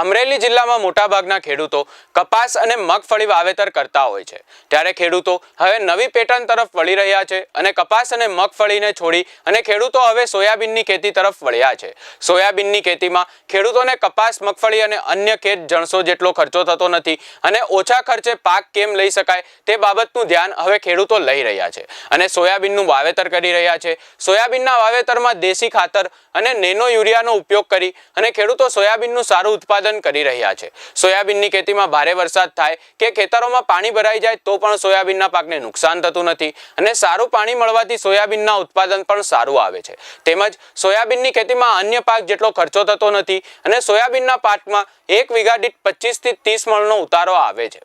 અમરેલી જિલ્લામાં મોટાભાગના ખેડૂતો કપાસ અને મગફળી વાવેતર કરતા હોય છે. ત્યારે ખેડૂતો હવે નવી પેટર્ન તરફ વળી રહ્યા છે અને કપાસ અને મગફળીને છોડી અને ખેડૂતો હવે સોયાબીનની ખેતી તરફ વળ્યા છે. સોયાબીનની ખેતીમાં ખેડૂતોને કપાસ, મગફળી અને અન્ય ખેત જણસો જેટલો ખર્ચો થતો નથી અને ઓછા ખર્ચે પાક કેમ લઈ શકાય તે બાબતનું ધ્યાન હવે ખેડૂતો લઈ રહ્યા છે અને સોયાબીનનું વાવેતર કરી રહ્યા છે. સોયાબીનના વાવેતરમાં દેશી ખાતર અને નેનો યુરિયાનો ઉપયોગ કરી અને ખેડૂતો સોયાબીનનું સારું ઉત્પાદન કરી રહ્યા છે. સોયાબીનની ખેતીમાં ભારે વરસાદ થાય કે ખેતરોમાં પાણી ભરાઈ જાય તો પણ સોયાબીનના પાકને નુકસાન થતું નથી અને સારું પાણી મળવાથી સોયાબીનના ઉત્પાદન પણ સારું આવે છે. તેમજ સોયાબીનની ખેતીમાં અન્ય પાક જેટલો ખર્ચો થતો નથી અને સોયાબીનના પાકમાં એક વીઘા દીઠ પચીસથી ત્રીસ મણનો ઉતારો આવે છે.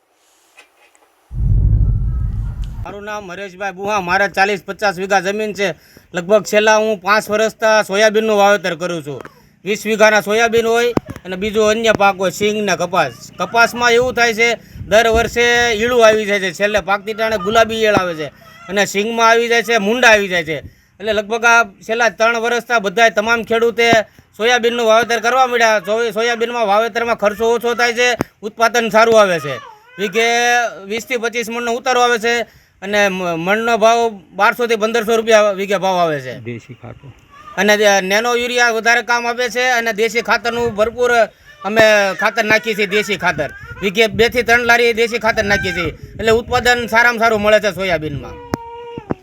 મારું નામ હરેશભાઈ બુહા, મારે ચાલીસ પચાસ વીઘા જમીન છે. લગભગ છેલ્લા હું પાંચ વર્ષથી સોયાબીનનું વાવેતર કરું છું. વીસ વીઘાના સોયાબીન હોય અને બીજું અન્ય પાક હોય સિંગને કપાસ. કપાસમાં એવું થાય છે, દર વર્ષે ઈળું આવી જાય છે. છેલ્લે પાકતી ટાણે ગુલાબી ઈળ આવે છે અને સિંગમાં આવી જાય છે, મુંડા આવી જાય છે. એટલે લગભગ આ છેલ્લા ત્રણ વર્ષના બધાય તમામ ખેડૂતે સોયાબીનનું વાવેતર કરવા મળ્યા સોયાબીનમાં વાવેતરમાં ખર્ચો ઓછો થાય છે, ઉત્પાદન સારું આવે છે. વીઘે વીસથી પચીસ મણનો ઉતારો આવે છે અને મણનો ભાવ બારસોથી પંદરસો રૂપિયા વીઘે ભાવ આવે છે. દેશી ખાતું અને નેનો યુરિયા વધારે કામ આપે છે અને દેશી ખાતરનું ભરપૂર અમે ખાતર નાખીએ છીએ દેશી ખાતર. વીઘે બેથી ત્રણ લારી દેશી ખાતર નાખીએ છીએ. એટલે ઉત્પાદન સારામાં સારું મળે છે સોયાબીનમાં.